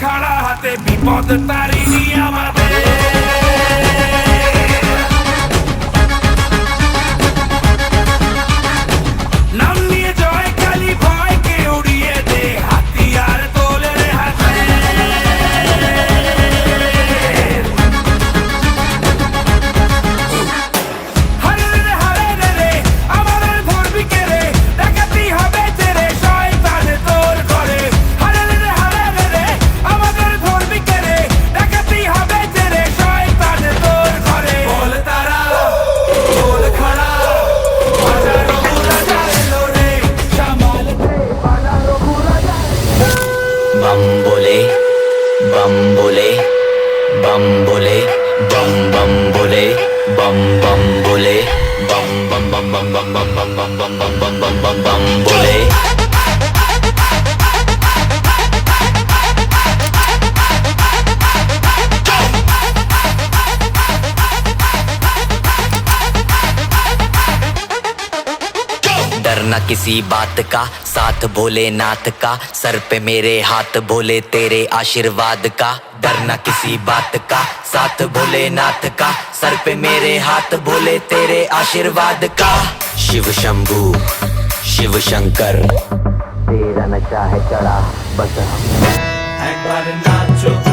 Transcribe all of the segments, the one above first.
খাড়া হাতে বিপদ তারিনি আমাদের bambole bambole bambole bam bambole bam bambole bam bam bam bam bam bam bam bam bam bam bam bambole करना किसी बात का साथ नाथ का सर पे मेरे हाथ भोले तेरे आशीर्वाद का डरना किसी बात का साथ भोले नाथ का सर पे मेरे हाथ भोले तेरे आशीर्वाद का शिव शंभू शिव शंकर तेरा नचा है चढ़ा बस हम एक बार नाचो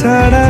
ছাড়া